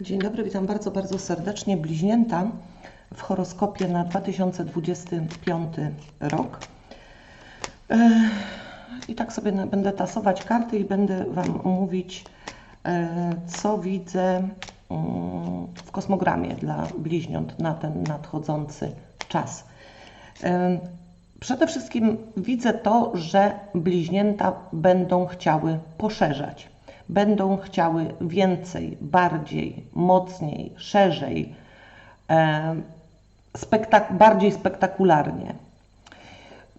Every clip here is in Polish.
Dzień dobry, witam bardzo, bardzo serdecznie. Bliźnięta w horoskopie na 2025 rok. E, I tak sobie będę tasować karty i będę Wam mówić, e, co widzę mm, w kosmogramie dla bliźniąt na ten nadchodzący czas. E, Przede wszystkim widzę to, że bliźnięta będą chciały poszerzać. Będą chciały więcej, bardziej, mocniej, szerzej, e, spektak- bardziej spektakularnie.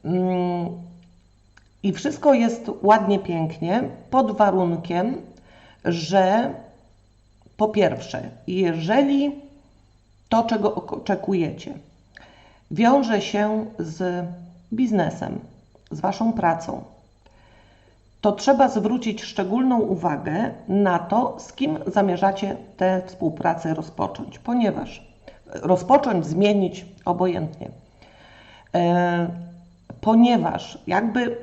Mm, I wszystko jest ładnie, pięknie, pod warunkiem, że po pierwsze, jeżeli to, czego oczekujecie, wiąże się z biznesem, z Waszą pracą, to trzeba zwrócić szczególną uwagę na to, z kim zamierzacie tę współpracę rozpocząć, ponieważ rozpocząć, zmienić obojętnie. E, ponieważ jakby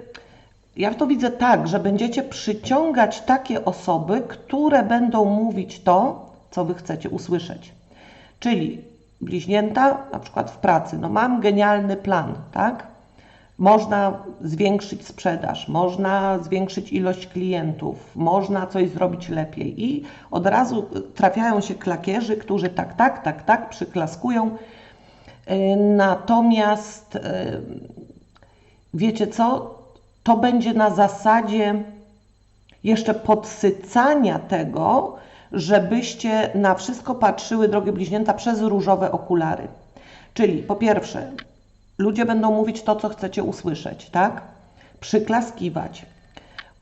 ja to widzę tak, że będziecie przyciągać takie osoby, które będą mówić to, co wy chcecie usłyszeć. Czyli bliźnięta, na przykład w pracy, no mam genialny plan, tak? Można zwiększyć sprzedaż, można zwiększyć ilość klientów, można coś zrobić lepiej. I od razu trafiają się klakierzy, którzy tak, tak, tak, tak przyklaskują. Yy, Natomiast yy, wiecie co? To będzie na zasadzie jeszcze podsycania tego, żebyście na wszystko patrzyły, drogie bliźnięta, przez różowe okulary. Czyli po pierwsze, ludzie będą mówić to, co chcecie usłyszeć, tak? Przyklaskiwać,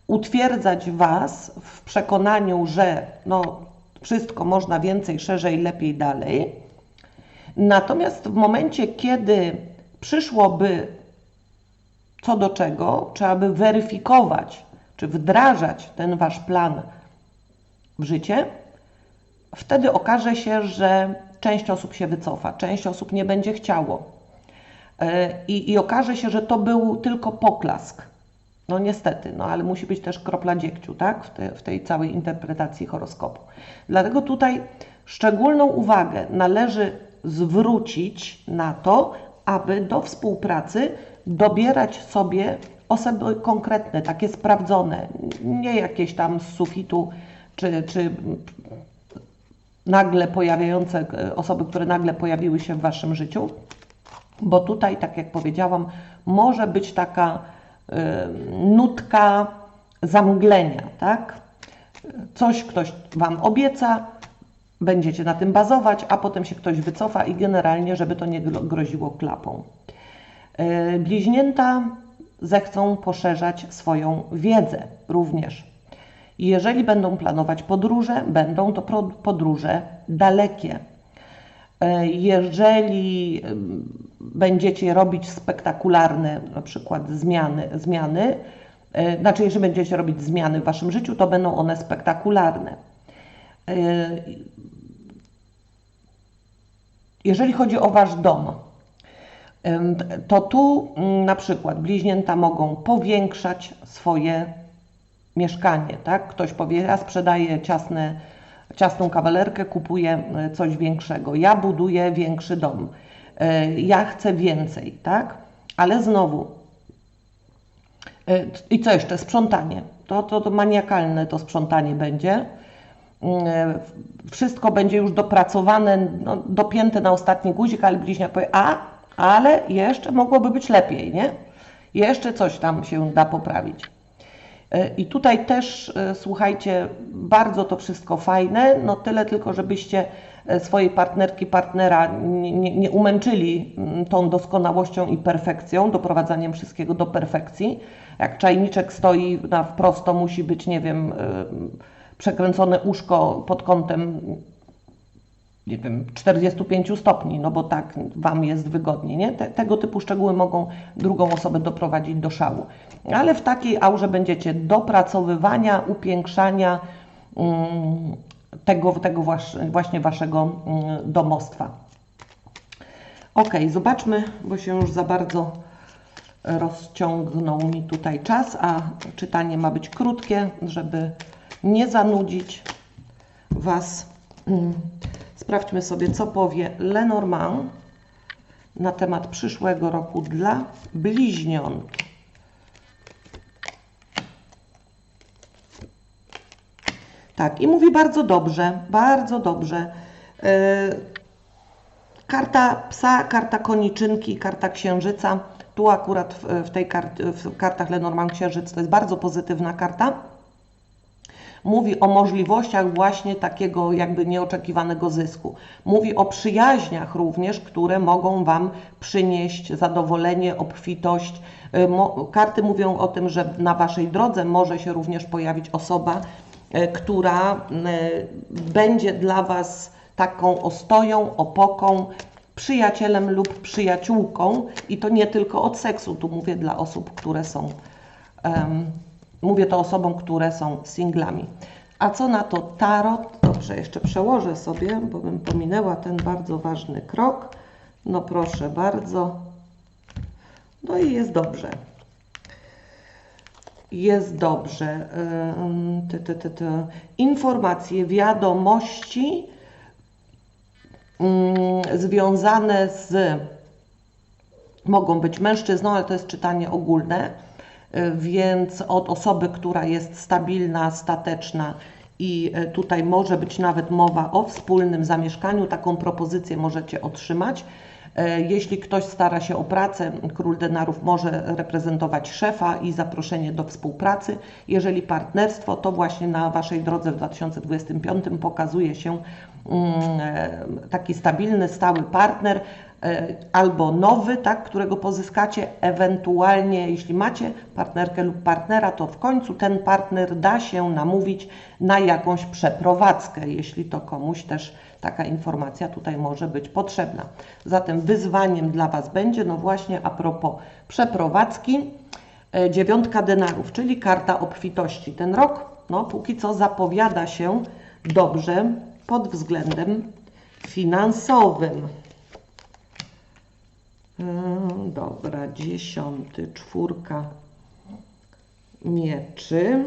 utwierdzać Was w przekonaniu, że no, wszystko można więcej, szerzej, lepiej, dalej. Natomiast w momencie, kiedy przyszłoby co do czego, trzeba by weryfikować, czy wdrażać ten Wasz plan w życie, wtedy okaże się, że część osób się wycofa, część osób nie będzie chciało. E, I, I okaże się, że to był tylko poklask. No niestety, no ale musi być też kropla dziegciu, tak? W, te, w tej całej interpretacji horoskopu. Dlatego tutaj szczególną uwagę należy zwrócić na to, aby do współpracy dobierać sobie osoby konkretne, takie sprawdzone, nie jakieś tam z sufitu, czy, czy nagle pojawiające e, osoby, które nagle pojawiły się w Waszym życiu, bo tutaj, tak jak powiedziałam, może być taka nutka zamglenia, tak? Coś ktoś Wam obieca, będziecie na tym bazować, a potem się ktoś wycofa i generalnie, żeby to nie gro- groziło klapą. Y, Bliźnięta zechcą poszerzać swoją wiedzę również. Jeżeli będą planować podróże, będą to podróże dalekie. E, Jeżeli będziecie robić spektakularne na przykład zmiany, zmiany, e, znaczy jeżeli będziecie robić zmiany w waszym życiu, to będą one spektakularne. E, Jeżeli chodzi o wasz dom, to tu mm, na przykład bliźnięta mogą powiększać swoje mieszkanie, tak? Ktoś powie, ja sprzedaję ciasne, ciasną kawalerkę, kupuję e, coś większego, ja buduję większy dom, e, ja chcę więcej, tak? Ale znowu, e, i co jeszcze? Sprzątanie. To, to, to maniakalne to sprzątanie będzie. Mm, Wszystko będzie już dopracowane, no, dopięte na ostatni guzik, ale bliźniak powie, a, ale jeszcze mogłoby być lepiej, nie? Jeszcze coś tam się da poprawić. E, I tutaj też, e, słuchajcie, bardzo to wszystko fajne, no tyle tylko, żebyście e, swojej partnerki, partnera nie, nie, nie umęczyli mm, tą doskonałością i perfekcją, doprowadzaniem wszystkiego do perfekcji. Jak czajniczek stoi na wprost, to musi być, nie wiem, przekręcone uszko pod kątem nie wiem, 45 stopni, no bo tak Wam jest wygodnie, nie? Te, tego typu szczegóły mogą drugą osobę doprowadzić do szału. Ale w takiej aurze będziecie dopracowywania, upiększania mm, tego, tego właśnie, Waszego mm, domostwa. Ok, zobaczmy, bo się już za bardzo rozciągnął mi tutaj czas, a czytanie ma być krótkie, żeby nie zanudzić Was Mm, sprawdźmy sobie, co powie Lenormand na temat przyszłego roku dla bliźniąt. Tak, i mówi bardzo dobrze, bardzo dobrze. Yy, karta psa, karta koniczynki, karta księżyca. Tu akurat w, w tej kart, w kartach Lenormand Księżyc to jest bardzo pozytywna karta. Mówi o możliwościach właśnie takiego jakby nieoczekiwanego zysku. Mówi o przyjaźniach również, które mogą Wam przynieść zadowolenie, obfitość. Y, karty mówią o tym, że na Waszej drodze może się również pojawić osoba, y, która y, będzie dla Was taką ostoją, opoką, przyjacielem lub przyjaciółką i to nie tylko od seksu, tu mówię dla osób, które są, um, mówię to osobom, które są singlami. A co na to tarot? Dobrze, jeszcze przełożę sobie, bo bym pominęła ten bardzo ważny krok. No proszę bardzo. No i jest dobrze. Jest dobrze. Ty, ty, ty, ty. Informacje, wiadomości związane z, mogą być mężczyzną, ale to jest czytanie ogólne, więc od osoby, która jest stabilna, stateczna i y, tutaj może być nawet mowa o wspólnym zamieszkaniu, taką propozycję możecie otrzymać. Y, jeśli ktoś stara się o pracę, król denarów może reprezentować szefa i zaproszenie do współpracy. Jeżeli partnerstwo, to właśnie na Waszej drodze w 2025 pokazuje się Mm, e, taki stabilny, stały partner albo nowy, tak, którego pozyskacie, ewentualnie jeśli macie partnerkę lub partnera, to w końcu ten partner da się namówić na jakąś przeprowadzkę, jeśli to komuś też taka informacja tutaj może być potrzebna. Zatem wyzwaniem dla Was będzie, no właśnie a propos przeprowadzki, e, dziewiątka denarów, czyli karta obfitości. Ten rok, no póki co zapowiada się dobrze, pod względem finansowym. E, dobra, dziesiąty, czwórka mieczy.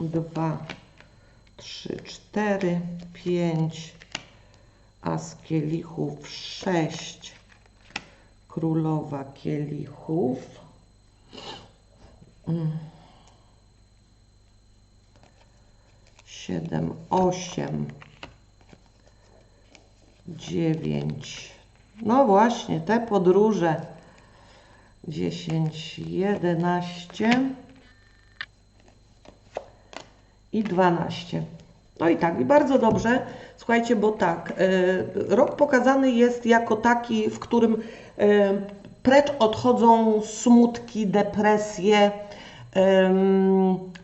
Dwa, trzy, cztery, pięć, as kielichów, sześć, królowa kielichów. Mm. siedem, osiem, dziewięć. No właśnie, te podróże. Dziesięć, jedenaście i dwanaście. No i tak, i bardzo dobrze. Słuchajcie, bo tak, y, rok pokazany jest jako taki, w którym y, precz odchodzą smutki, depresje,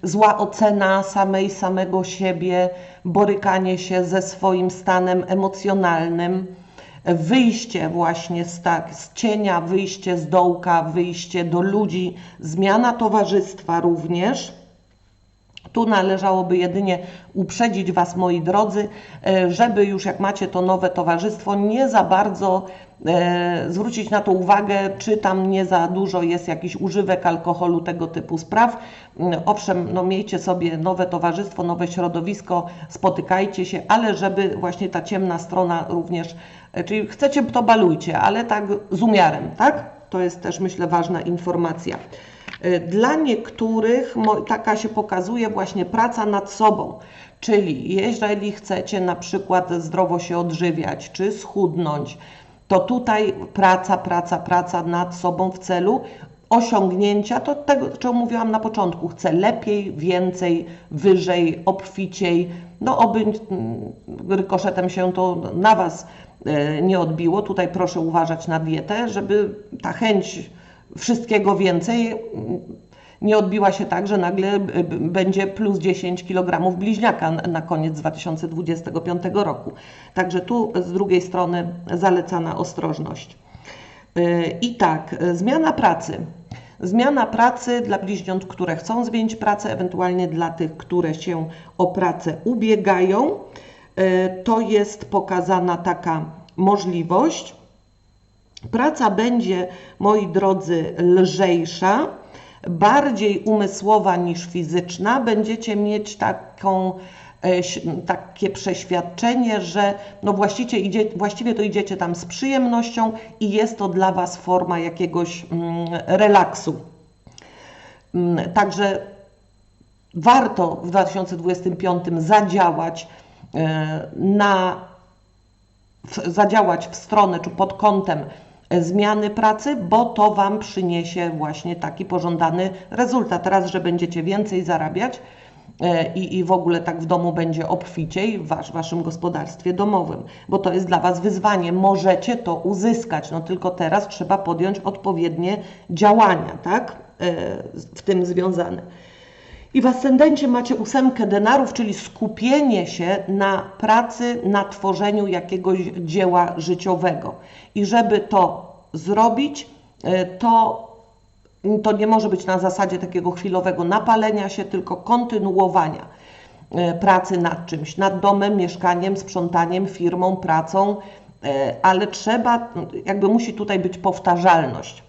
zła ocena samej, samego siebie, borykanie się ze swoim stanem emocjonalnym, wyjście właśnie z, tak, z cienia, wyjście z dołka, wyjście do ludzi, zmiana towarzystwa również. Tu należałoby jedynie uprzedzić Was, moi drodzy, e, żeby już jak macie to nowe towarzystwo, nie za bardzo e, zwrócić na to uwagę, czy tam nie za dużo jest jakiś używek alkoholu, tego typu spraw. Mm, owszem, no miejcie sobie nowe towarzystwo, nowe środowisko, spotykajcie się, ale żeby właśnie ta ciemna strona również, e, czyli chcecie, to balujcie, ale tak z umiarem, tak? To jest też, myślę, ważna informacja. Y, dla niektórych taka się pokazuje właśnie praca nad sobą, czyli jeżeli chcecie na przykład zdrowo się odżywiać czy schudnąć, to tutaj praca, praca, praca nad sobą w celu osiągnięcia to tego, czego mówiłam na początku. Chcę lepiej, więcej, wyżej, obficiej. No oby mm, rykoszetem się to na Was y, nie odbiło. Tutaj proszę uważać na dietę, żeby ta chęć wszystkiego więcej nie odbiła się tak, że nagle będzie plus 10 kg bliźniaka na koniec 2025 roku. Także tu z drugiej strony zalecana ostrożność. Y, I tak, zmiana pracy. Zmiana pracy dla bliźniąt, które chcą zmienić pracę, ewentualnie dla tych, które się o pracę ubiegają. To jest pokazana taka możliwość. Praca będzie, moi drodzy, lżejsza, bardziej umysłowa niż fizyczna. Będziecie mieć taką, e, takie przeświadczenie, że no właściwie, idzie, właściwie to idziecie tam z przyjemnością i jest to dla Was forma jakiegoś mm, relaksu. Mm, Także warto w 2025 zadziałać e, na zadziałać w stronę czy pod kątem zmiany pracy, bo to Wam przyniesie właśnie taki pożądany rezultat. Raz, że będziecie więcej zarabiać e, i, i w ogóle tak w domu będzie obficiej w wasz, Waszym gospodarstwie domowym, bo to jest dla Was wyzwanie. Możecie to uzyskać, no tylko teraz trzeba podjąć odpowiednie działania, tak, e, w tym związane. I w ascendencie macie ósemkę denarów, czyli skupienie się na pracy, na tworzeniu jakiegoś dzieła życiowego. I żeby to zrobić, e, to, to nie może być na zasadzie takiego chwilowego napalenia się, tylko kontynuowania e, pracy nad czymś, nad domem, mieszkaniem, sprzątaniem, firmą, pracą, e, ale trzeba, jakby musi tutaj być powtarzalność.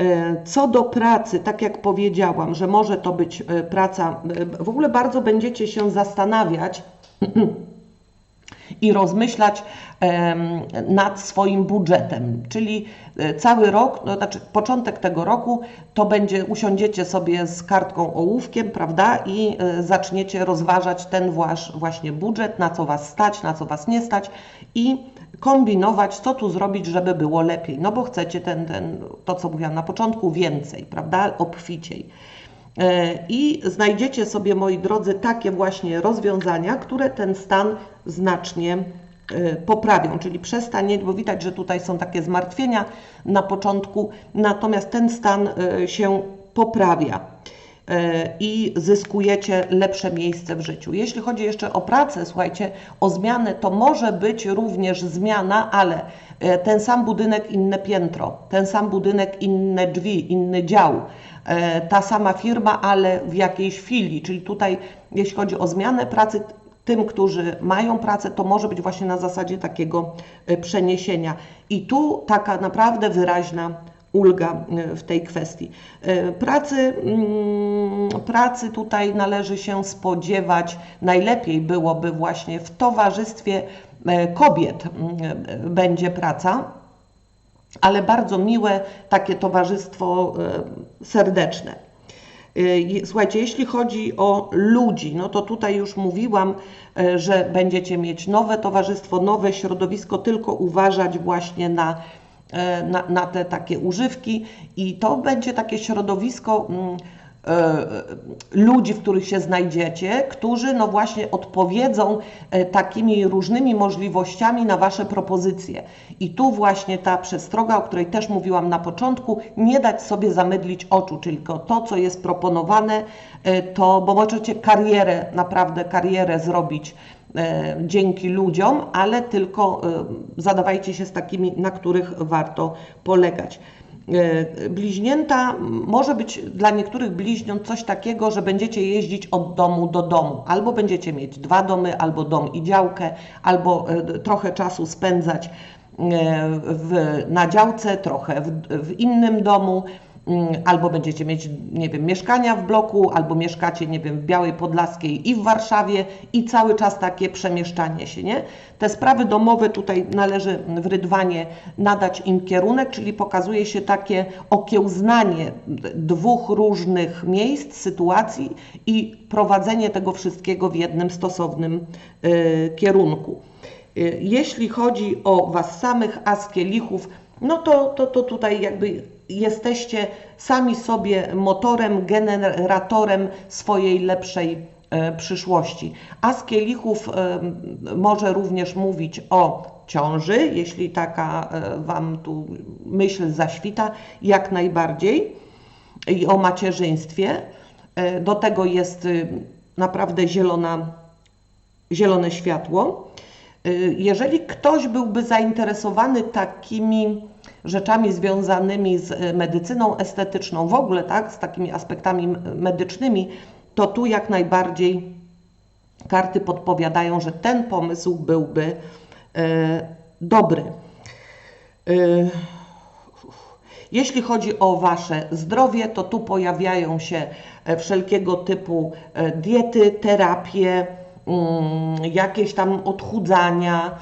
E, Co do pracy, tak jak powiedziałam, że może to być e, praca, e, w ogóle bardzo będziecie się zastanawiać i rozmyślać nad swoim budżetem, czyli cały rok, no znaczy początek tego roku, to będzie, usiądziecie sobie z kartką ołówkiem, prawda, i zaczniecie rozważać ten wasz właśnie budżet, na co Was stać, na co Was nie stać i kombinować, co tu zrobić, żeby było lepiej, no bo chcecie ten, ten to co mówiłam na początku, więcej, prawda, obficiej. E, I znajdziecie sobie, moi drodzy, takie właśnie rozwiązania, które ten stan znacznie e, poprawią, czyli przestanie, bo widać, że tutaj są takie zmartwienia na początku, natomiast ten stan e, się poprawia i zyskujecie lepsze miejsce w życiu. Jeśli chodzi jeszcze o pracę, słuchajcie, o zmianę, to może być również zmiana, ale e, ten sam budynek, inne piętro, ten sam budynek, inne drzwi, inny dział, e, ta sama firma, ale w jakiejś filii, czyli tutaj jeśli chodzi o zmianę pracy, tym, którzy mają pracę, to może być właśnie na zasadzie takiego e, przeniesienia. I tu taka naprawdę wyraźna ulga e, w tej kwestii. E, Pracy, mm, pracy tutaj należy się spodziewać, najlepiej byłoby właśnie w towarzystwie e, kobiet będzie praca, ale bardzo miłe takie towarzystwo serdeczne. Y, Słuchajcie, jeśli chodzi o ludzi, no to tutaj już mówiłam, że będziecie mieć nowe towarzystwo, nowe środowisko, tylko uważać właśnie na, na, na te takie używki i to będzie takie środowisko mm, e, ludzi, w których się znajdziecie, którzy no właśnie odpowiedzą e, takimi różnymi możliwościami na Wasze propozycje. I tu właśnie ta przestroga, o której też mówiłam na początku, nie dać sobie zamydlić oczu, czyli to, co jest proponowane, e, to, bo możecie karierę, naprawdę karierę zrobić e, dzięki ludziom, ale tylko e, zadawajcie się z takimi, na których warto polegać. E, Bliźnięta może być dla niektórych bliźniąt coś takiego, że będziecie jeździć od domu do domu. Albo będziecie mieć dwa domy, albo dom i działkę, albo e, trochę czasu spędzać e, w, na działce, trochę w, w innym domu. Mm, Albo będziecie mieć, nie wiem, mieszkania w bloku, albo mieszkacie, nie wiem, w Białej Podlaskiej i w Warszawie i cały czas takie przemieszczanie się, nie? Te sprawy domowe tutaj należy w Rydwanie nadać im kierunek, czyli pokazuje się takie okiełznanie dwóch różnych miejsc, sytuacji i prowadzenie tego wszystkiego w jednym stosownym y, kierunku. Y, Jeśli chodzi o Was samych, as kielichów, no to, to, to tutaj jakby jesteście sami sobie motorem, generatorem swojej lepszej e, przyszłości. As kielichów e, może również mówić o ciąży, jeśli taka e, Wam tu myśl zaświta, jak najbardziej, i o macierzyństwie. Do tego jest y, naprawdę zielona, zielone światło. Y, Jeżeli ktoś byłby zainteresowany takimi rzeczami związanymi z y, medycyną estetyczną, w ogóle tak, z takimi aspektami medycznymi, to tu jak najbardziej karty podpowiadają, że ten pomysł byłby y, dobry. Y, Jeśli chodzi o Wasze zdrowie, to tu pojawiają się e, wszelkiego typu e, diety, terapie, mm, jakieś tam odchudzania, e,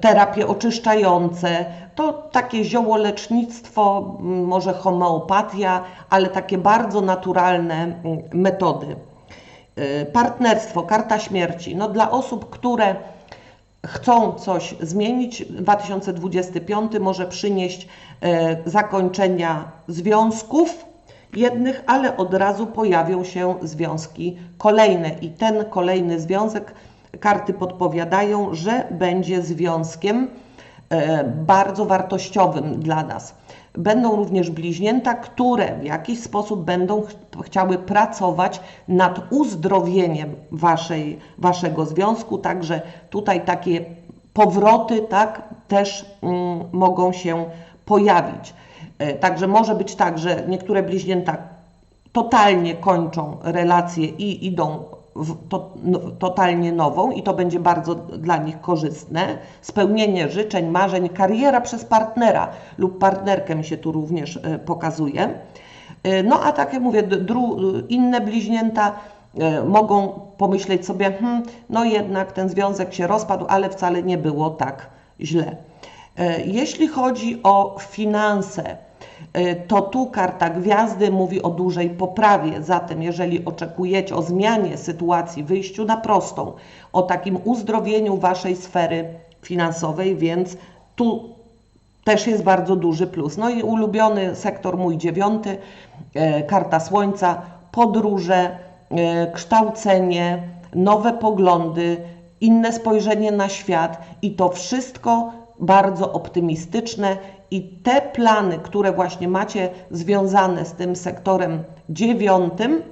terapie oczyszczające. To takie ziołolecznictwo, m, może homeopatia, ale takie bardzo naturalne metody. E, Partnerstwo, karta śmierci. No dla osób, które chcą coś zmienić, 2025 może przynieść e, zakończenia związków jednych, ale od razu pojawią się związki kolejne i ten kolejny związek karty podpowiadają, że będzie związkiem e, bardzo wartościowym dla nas. Będą również bliźnięta, które w jakiś sposób będą ch- chciały pracować nad uzdrowieniem waszej, waszego związku, także tutaj takie powroty tak, też mm, mogą się pojawić. E, Także może być tak, że niektóre bliźnięta totalnie kończą relację i idą to, no, totalnie nową i to będzie bardzo dla nich korzystne. Spełnienie życzeń, marzeń, kariera przez partnera lub partnerkę mi się tu również e, pokazuje. E, No a tak jak mówię, dru, inne bliźnięta e, mogą pomyśleć sobie, hmm, no jednak ten związek się rozpadł, ale wcale nie było tak źle. E, Jeśli chodzi o finanse, e, to tu karta gwiazdy mówi o dużej poprawie. Zatem, jeżeli oczekujecie o zmianie sytuacji, wyjściu na prostą, o takim uzdrowieniu waszej sfery finansowej, więc tu też jest bardzo duży plus. No i ulubiony sektor mój dziewiąty, e, karta słońca, podróże, e, kształcenie, nowe poglądy, inne spojrzenie na świat i to wszystko bardzo optymistyczne i te plany, które właśnie macie związane z tym sektorem dziewiątym,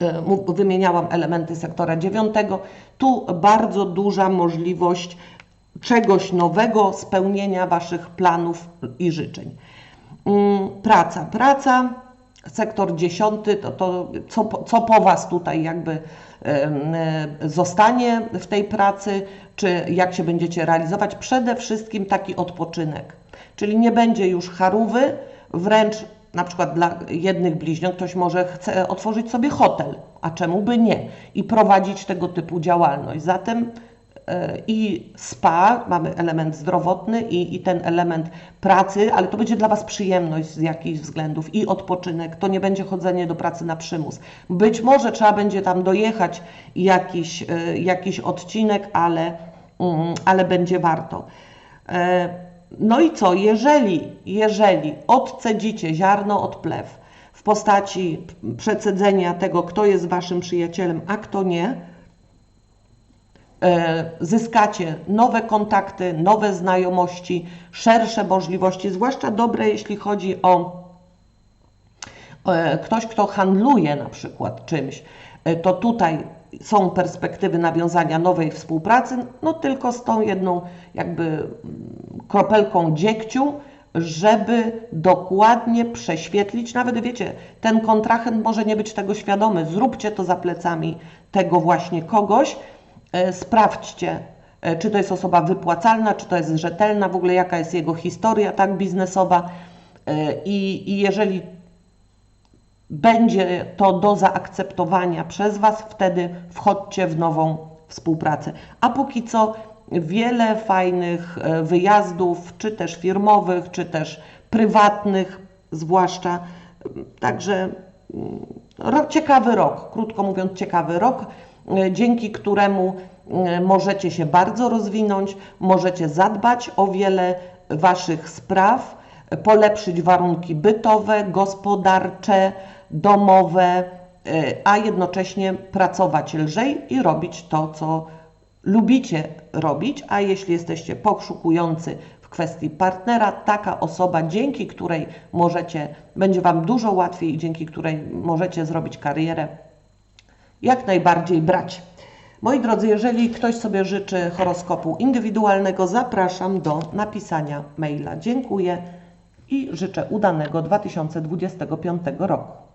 e, wymieniałam elementy sektora dziewiątego, tu bardzo duża możliwość czegoś nowego, spełnienia Waszych planów i życzeń. Mm, Praca. Praca, sektor dziesiąty, to, to co, co po Was tutaj jakby e, zostanie w tej pracy, czy jak się będziecie realizować? Przede wszystkim taki odpoczynek, czyli nie będzie już charówy, wręcz na przykład dla jednych bliźniąt ktoś może chce otworzyć sobie hotel, a czemu by nie? I prowadzić tego typu działalność. Zatem i spa, mamy element zdrowotny i, i ten element pracy, ale to będzie dla Was przyjemność z jakichś względów i odpoczynek. To nie będzie chodzenie do pracy na przymus. Być może trzeba będzie tam dojechać jakiś, e, jakiś odcinek, ale, mm, ale będzie warto. E, No i co, jeżeli, jeżeli odcedzicie ziarno od plew w postaci przecedzenia tego, kto jest Waszym przyjacielem, a kto nie, zyskacie nowe kontakty, nowe znajomości, szersze możliwości, zwłaszcza dobre, jeśli chodzi o e, ktoś, kto handluje na przykład czymś, e, to tutaj są perspektywy nawiązania nowej współpracy, no tylko z tą jedną jakby mm, kropelką dziegciu, żeby dokładnie prześwietlić, nawet wiecie, ten kontrahent może nie być tego świadomy, zróbcie to za plecami tego właśnie kogoś, E, sprawdźcie, e, czy to jest osoba wypłacalna, czy to jest rzetelna, w ogóle jaka jest jego historia tak biznesowa E, i, i jeżeli będzie to do zaakceptowania przez Was, wtedy wchodźcie w nową współpracę. A póki co wiele fajnych e, wyjazdów, czy też firmowych, czy też prywatnych, zwłaszcza. Także mm, ciekawy rok, krótko mówiąc, ciekawy rok, e, dzięki któremu e, możecie się bardzo rozwinąć, możecie zadbać o wiele Waszych spraw, e, polepszyć warunki bytowe, gospodarcze, domowe, e, a jednocześnie pracować lżej i robić to, co lubicie robić, a jeśli jesteście poszukujący w kwestii partnera, taka osoba, dzięki której możecie, będzie Wam dużo łatwiej i dzięki której możecie zrobić karierę, jak najbardziej brać. Moi drodzy, jeżeli ktoś sobie życzy horoskopu indywidualnego, zapraszam do napisania maila. Dziękuję i życzę udanego 2025 roku.